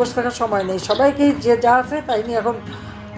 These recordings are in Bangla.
বসে থাকার সময় নেই। সবাইকে যে যা আছে তাই নিয়ে এখন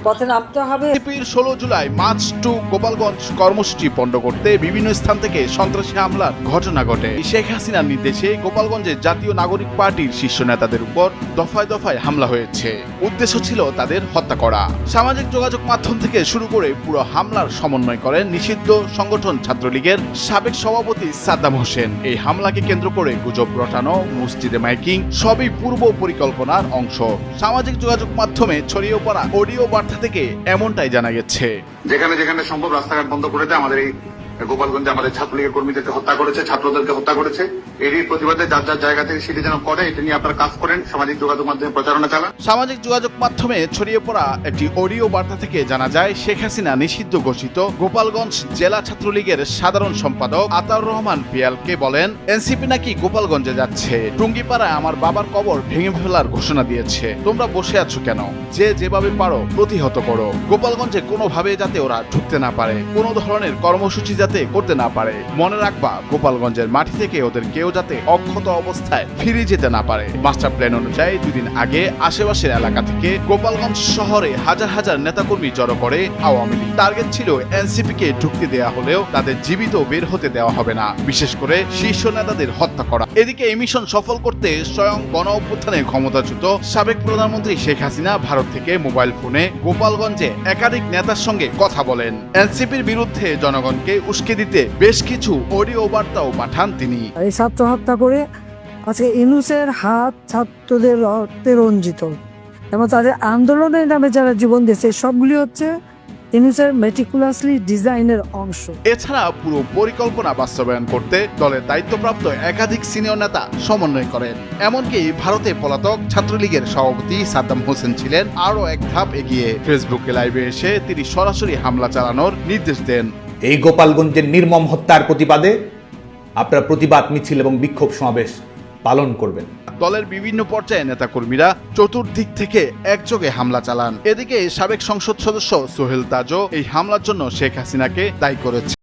পথে নামতে হবে। বিজেপির ষোলো জুলাই মার্চ টু গোপালগঞ্জ কর্মসূচি পণ্ড করতে বিভিন্ন স্থান থেকে সন্ত্রাসী হামলার ঘটনা ঘটে। শেখ হাসিনার নির্দেশে গোপালগঞ্জে জাতীয় নাগরিক পার্টির শীর্ষ নেতাদের উপর দফায় দফায় হামলা হয়েছে। উদ্দেশ্য ছিল তাদের হত্যা করা। সামাজিক যোগাযোগ মাধ্যম থেকে শুরু করে পুরো হামলার সমন্বয় করেন নিষিদ্ধ সংগঠন ছাত্রলীগের সাবেক সভাপতি সাদ্দাম হোসেন। এই হামলাকে কেন্দ্র করে গুজব রটানো, মসজিদে মাইকিং সবই পূর্ব পরিকল্পনার অংশ। সামাজিক যোগাযোগ মাধ্যমে ছড়িয়ে পড়া অডিও বার্তা থেকে এমনটাই জানা গেছে। যেখানে যেখানে সম্ভব রাস্তাঘাট বন্ধ করে আমাদের এই গোপালগঞ্জে আমাদের ছাত্রলীগের কর্মীদেরকে হত্যা করেছে, ছাত্রদেরকে হত্যা করেছে। এরই প্রতিবাদে যার যার জায়গা থেকে সেটি যেন করে, এটা নিয়ে আপনারা কাজ করেন, সামাজিক যোগাযোগ মাধ্যমে প্রচারণা চালান। সামাজিক যোগাযোগ মাধ্যমে ছড়িয়ে পড়া একটি অডিও বার্তা থেকে জানা যায়, শেখ হাসিনা নিষিদ্ধ ঘোষিত গোপালগঞ্জ জেলা ছাত্রলীগের সাধারণ সম্পাদক আতাউর রহমান পিয়ালকে বলেন, এনসিপি নাকি গোপালগঞ্জে যাচ্ছে। টুঙ্গিপাড়ায় আমার বাবার কবর ভেঙে ফেলার ঘোষণা দিয়েছে। তোমরা বসে আছো কেন? যে যেভাবে পারো, প্রতিহত করো। গোপালগঞ্জে কোনোভাবে যাতে ওরা ঢুকতে না পারে। কোনো ধরনের কর্মসূচি যাতে করতে না পারে। মনে রাখবা, গোপালগঞ্জের মাটি থেকে ওদের কেউ যাতে অক্ষত অবস্থায় ফিরে যেতে না পারে। মাস্টার প্ল্যান অনুযায়ী দুদিন আগে আশেপাশের এলাকা থেকে গোপালগঞ্জ শহরে হাজার হাজার নেতাকর্মী জড়ো করে আওয়ামী লীগ। টার্গেট ছিল এনসিপি কে ঢুকতে দেওয়া হলেও তাদের জীবিত বের হতে দেওয়া হবে না। বিশেষ করে শীর্ষ নেতাদের হত্যা করা। এদিকে এই মিশন সফল করতে স্বয়ং গণ অভ্যুত্থানে ক্ষমতাচ্যুত সাবেক প্রধানমন্ত্রী শেখ হাসিনা ভারত থেকে মোবাইল ফোনে গোপালগঞ্জে একাধিক নেতার সঙ্গে কথা বলেন। এনসিপির বিরুদ্ধে জনগণকে উস্কে দিতে বেশ কিছু অডিও বার্তাও পাঠান তিনি। এই ছাত্র হত্যা করে আজকে ইনুসের হাত ছাত্রদের রক্তে রঞ্জিত। এবং তাদের আন্দোলনের নামে যারা জীবন দিয়েছে সবগুলি হচ্ছে ইনুসের মেটিকুলাসলি ডিজাইনের অংশ। এছাড়া পুরো পরিকল্পনা বাস্তবায়ন করতে দলের দায়িত্বপ্রাপ্ত একাধিক সিনিয়র নেতা সমন্বয় করেন। এমনকি ভারতে পলাতক ছাত্রলীগের সভাপতি সাদ্দাম হোসেন ছিলেন আরও এক ধাপ এগিয়ে। ফেসবুকে লাইভে এসে তিনি সরাসরি হামলা চালানোর নির্দেশ দেন। এই গোপালগঞ্জের নির্মম হত্যার প্রতিবাদে আপনারা প্রতিবাদ, মিছিল এবং বিক্ষোভ সমাবেশ পালন করবেন। দলের বিভিন্ন পর্যায়ে নেতাকর্মীরা চতুর্দিক থেকে একযোগে হামলা চালান। এদিকে সাবেক সংসদ সদস্য সোহেল তাজও এই হামলার জন্য শেখ হাসিনাকে দায়ী করেছে।